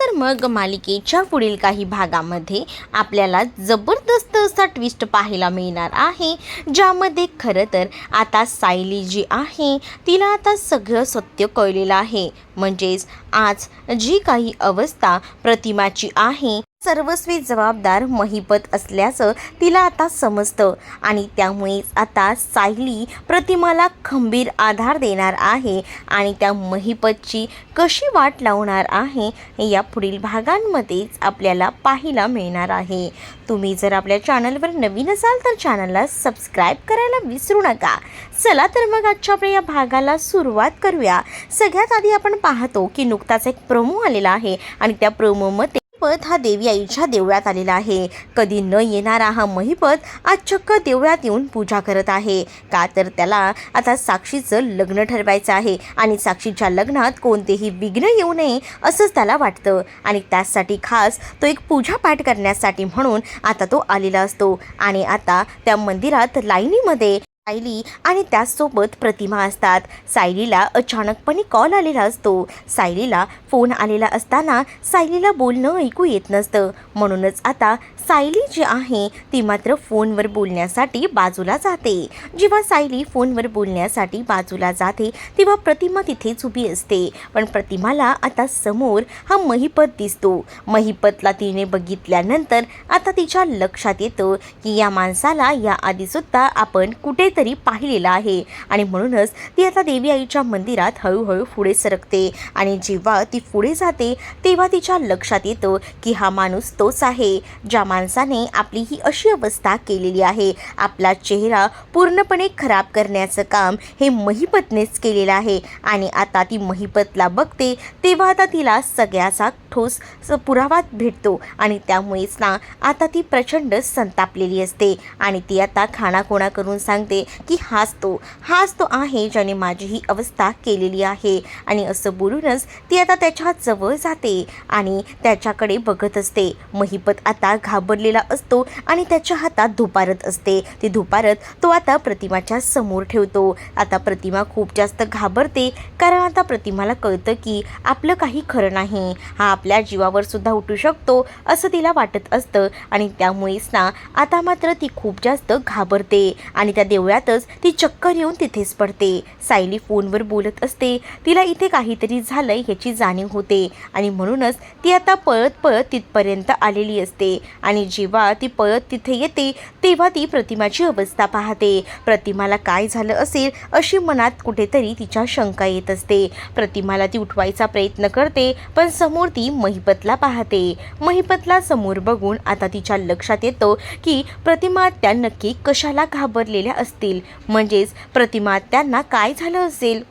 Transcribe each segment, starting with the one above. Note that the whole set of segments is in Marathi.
तर मग मालिकेच्या पुढील काही भागामध्ये आपल्याला जबरदस्त असा ट्विस्ट पाहायला मिळणार आहे ज्यामध्ये खरं तर आता सायली जी आहे तिला आता सगळं सत्य कळलेलं आहे. म्हणजेच आज जी काही अवस्था प्रतिमाची आहे सर्वस्वी जबाबदार महिपत असल्याचं तिला आता समजतं आणि त्यामुळेच आता सायली प्रतिमाला खंबीर आधार देणार आहे आणि त्या महिपतची कशी वाट लावणार आहे हे या पुढील भागांमध्येच आपल्याला पाहायला मिळणार आहे. तुम्ही जर आपल्या चॅनलवर नवीन असाल तर चॅनलला सबस्क्राईब करायला विसरू नका. चला तर मग आजच्या आपल्या या भागाला सुरुवात करूया. सगळ्यात आधी आपण पाहतो की नुकताच एक प्रोमो आलेला आहे आणि त्या प्रोमोमध्ये महिपत हा देवी आईच्या देवळात आलेला आहे. कधी न येणारा हा महिपत आज चक्क देवळात येऊन पूजा करत आहे. का तर त्याला आता साक्षीचं लग्न ठरवायचं आहे आणि साक्षीच्या लग्नात कोणतेही विघ्न येऊ नये असंच त्याला वाटतं. आणि त्यासाठी खास तो एक पूजापाठ करण्यासाठी म्हणून आता तो आलेला असतो. आणि आता त्या मंदिरात लाईनीमध्ये सायली आणि त्याचसोबत प्रतिमा असतात. सायलीला अचानकपणे कॉल आलेला असतो. सायलीला फोन आलेला असताना सायलीला बोलणं ऐकू येत नसतं. म्हणूनच आता सायली जी आहे ती मात्र फोनवर बोलण्यासाठी बाजूला जाते. जेव्हा सायली फोनवर बोलण्यासाठी बाजूला जाते तेव्हा प्रतिमा तिथेच उभी असते. पण प्रतिमाला आता समोर हा महिपत दिसतो. महिपतला तिने बघितल्यानंतर आता तिच्या लक्षात येतं की या माणसाला या आपण आपण कुठेतरी पाहिलेलं आहे. आणि म्हणूनच ती आता देवी आईच्या मंदिरात हळूहळू पुढे सरकते. आणि जेव्हा ती पुढे जाते तेव्हा तिच्या लक्षात येतं की हा माणूस तोच आहे ज्या माणसाने आपली ही अशी अवस्था केलेली आहे. आपला चेहरा पूर्णपणे खराब करण्याचं काम हे महिपतनेच केलेलं आहे. आणि आता ती महिपतला बघते तेव्हा आता तिला सगळ्याचा ठोस पुरावा भेटतो. आणि त्यामुळेच ना आता ती प्रचंड संतापलेली असते. आणि ती आता खाणाखोणा करून सांगते की हाच तो हाच तो आहे ज्याने माझी ही अवस्था केलेली आहे. आणि असं बोलूनच ती आता त्याच्याजवळ जाते आणि त्याच्याकडे बघत असते. महिपत आता घाबरलेला असतो आणि त्याच्या हातात धुपारत असते. ती धुपारत तो आता प्रतिमाच्या समोर ठेवतो. आता प्रतिमा खूप जास्त घाबरते कारण आता प्रतिमाला कळतं की आपलं काही खरं नाही. हा आपल्या जीवावर सुद्धा उठू शकतो असं तिला वाटत असतं आणि त्यामुळेच ना आता मात्र ती खूप जास्त घाबरते आणि त्या देवळातच ती चक्कर येऊन तिथेच पडते. सायली फोनवर बोलत असते. तिला इथे काहीतरी झालंय ह्याची जाणीव होते आणि म्हणूनच ती आता पळत पळत तिथपर्यंत आलेली असते. आणि जेव्हा ती पळत तिथे येते तेव्हा ती प्रतिमाची अवस्था पाहते. प्रतिमाला काय झालं असेल अशी मनात कुठेतरी तिच्या शंका येत असते. प्रतिमाला ती उठवायचा प्रयत्न करते पण समोर ती महिपतला पाहते. महिपतला समोर बघून आता तिच्या लक्षात येतं की प्रतिमा त्या नक्की कशाला घाबरलेल्या असतील. म्हणजेच प्रतिमा त्यांना काय झालं असेल?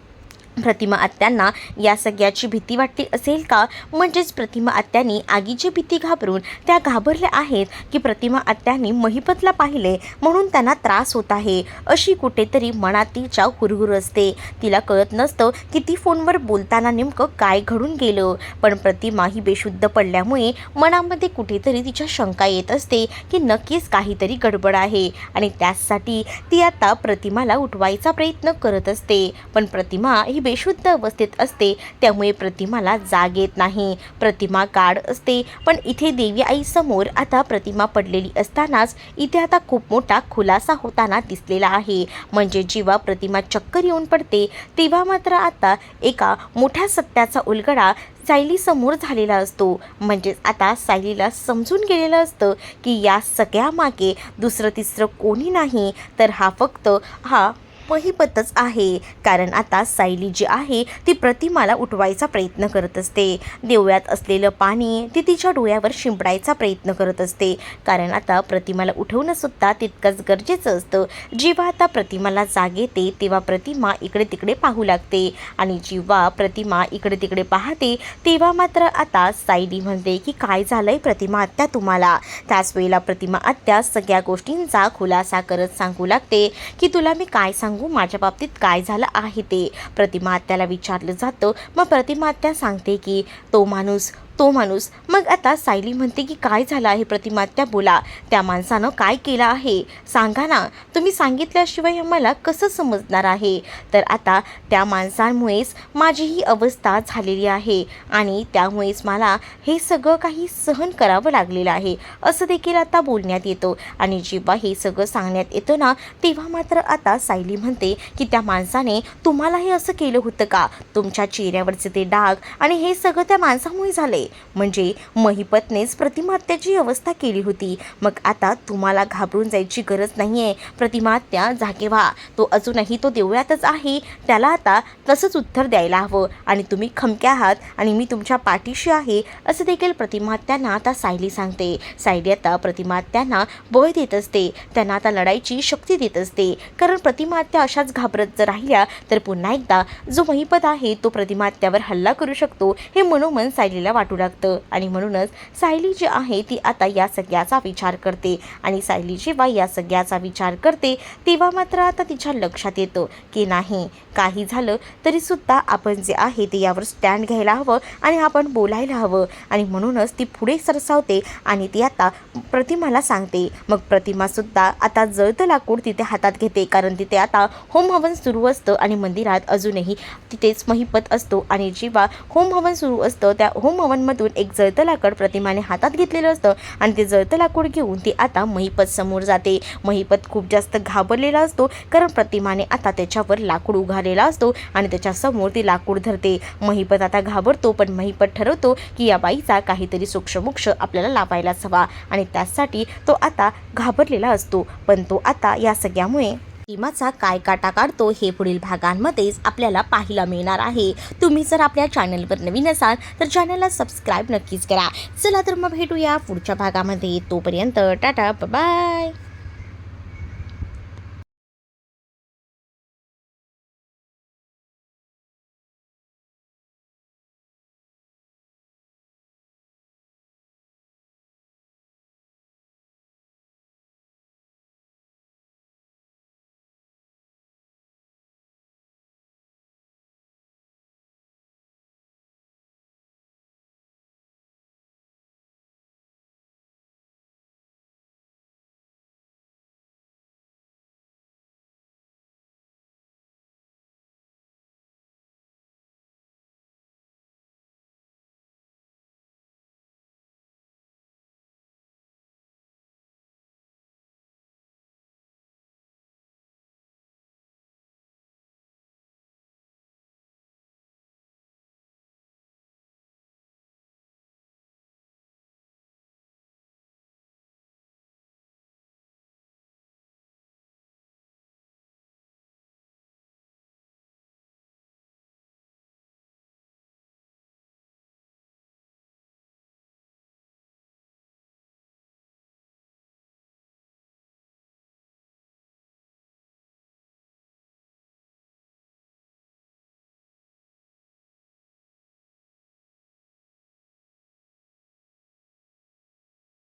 प्रतिमा आत्यांना या सगळ्याची भीती वाटते असेल का? म्हणजेच प्रतिमा आत्यांनी आगीची भीती घाबरून त्या घाबरल्या आहेत की प्रतिमा आत्यांनी महिपतला पाहिले म्हणून त्यांना त्रास होत आहे. अशी कुठेतरी मनात तिच्या हुरहुर असते. तिला कळत नसतं की ती फोनवर बोलताना नेमकं काय घडून गेलं. पण प्रतिमा ही बेशुद्ध पडल्यामुळे मनामध्ये कुठेतरी तिच्या शंका येत असते की नक्कीच काहीतरी गडबड आहे आणि त्यासाठी ती आता प्रतिमाला उठवायचा प्रयत्न करत असते. पण प्रतिमा ही बेशुद्ध अवस्थेत असते त्यामुळे प्रतिमाला जाग येत नाही. प्रतिमा गाढ असते पण इथे देवी आई समोर आता प्रतिमा पडलेली असतानाच इथे आता खूप मोठा खुलासा होताना दिसलेला आहे. म्हणजे जेव्हा प्रतिमा चक्कर येऊन पडते तेव्हा मात्र आता एका मोठ्या सत्याचा उलगडा सायलीसमोर झालेला असतो. म्हणजेच आता सायलीला समजून गेलेलं असतं की या सगळ्या मागे दुसरं तिसरं कोणी नाही तर हा फक्त हा पहिपतच आहे. कारण आता सायली जी आहे ती प्रतिमाला उठवायचा प्रयत्न करत असते. देवळात असलेलं पाणी ती तिच्या डोळ्यावर शिंपडायचा प्रयत्न करत असते. कारण आता प्रतिमाला उठवणंसुद्धा तितकंच गरजेचं असतं. जेव्हा आता प्रतिमाला जाग येते तेव्हा प्रतिमा इकडे तिकडे पाहू लागते. आणि जेव्हा प्रतिमा इकडे तिकडे पाहते तेव्हा मात्र आता सायली म्हणते की काय झालंय प्रतिमा आत्या तुम्हाला? त्याच वेळेला प्रतिमा आत्या सगळ्या गोष्टींचा खुलासा करत सांगू लागते की तुला मी काय सांगू माझ्या बाबतीत काय झालं आहे ते? प्रतिमा आत्याला विचारलं जातं. मग प्रतिमा आत्या सांगते की तो माणूस तो माणूस. मग आता सायली म्हणते की काय झालं आहे प्रतिमा? त्या बोला त्या माणसानं काय केलं आहे? सांगा ना. तुम्ही सांगितल्याशिवाय मला कसं समजणार आहे? तर आता त्या माणसांमुळेच माझी ही अवस्था झालेली आहे आणि त्यामुळेच मला हे सगळं काही सहन करावं लागलेलं आहे असं देखील आता बोलण्यात येतं. आणि जेव्हा हे सगळं सांगण्यात येतं ना तेव्हा मात्र आता सायली म्हणते की त्या माणसाने तुम्हाला हे असं केलं होतं का? तुमच्या चेहऱ्यावरचे ते डाग आणि हे सगळं त्या माणसामुळे झाले म्हणजे महिपतनेच प्रतिमात्याची अवस्था केली होती. मग आता तुम्हाला घाबरून जायची गरज नाही आहे प्रतिमात्या जागे व्हा. तो अजूनही तो देवळातच आहे. त्याला आता तसंच उत्तर द्यायला हवं. आणि तुम्ही खमक्या आहात आणि मी तुमच्या पाठीशी आहे असं देखील प्रतिमात्यांना आता सायली सांगते. सायली आता प्रतिमात्यांना बळ देत असते. त्यांना आता लढाईची शक्ती देत असते. कारण प्रतिमात्या अशाच घाबरत जर राहिल्या तर पुन्हा एकदा जो महिपत आहे तो प्रतिमात्यावर हल्ला करू शकतो हे मनोमन सायलीला वाटू लागतं. आणि म्हणूनच सायली जी आहे ती आता या सगळ्याचा विचार करते. आणि सायली जेव्हा या सगळ्याचा विचार करते तेव्हा मात्र आता तिच्या लक्षात येतं की नाही काही झालं तरीसुद्धा आपण जे आहे ते यावर स्टँड घ्यायला हवं आणि आपण बोलायला हवं. आणि म्हणूनच ती पुढे सरसावते आणि ती आता प्रतिमाला सांगते. मग प्रतिमासुद्धा आता जळतं लाकूड तिथे हातात घेते. कारण तिथे आता होम हवन सुरू असतं आणि मंदिरात अजूनही तिथेच महिपत असतो. आणि जेव्हा होम हवन सुरू असतं त्या होम हवनमधून एक जळतं लाकड प्रतिमाने हातात घेतलेलं असतं आणि ते जळतं लाकूड घेऊन ती आता महिपत समोर जाते. महिपत खूप जास्त घाबरलेला असतो कारण प्रतिमाने आता त्याच्यावर लाकूड उघालेला असतो आणि त्याच्यासमोर ती लाकूड धरते. महिपत आता घाबरतो पण महिपत ठरवतो की या बाईचा काहीतरी सूक्ष्मोक्ष आपल्याला लावायलाच हवा आणि त्यासाठी तो आता घाबरलेला असतो. पण तो आता या सगळ्यामुळे प्रतिमाचा काय काटा काढतो हे पुढील भागांमध्येच आपल्याला पाहायला मिळणार आहे. तुम्ही जर आपल्या चॅनलवर नवीन असाल तर चॅनलला सबस्क्राईब नक्कीच करा. चला तर मग भेटूया पुढच्या भागामध्ये. तोपर्यंत टाटा बाय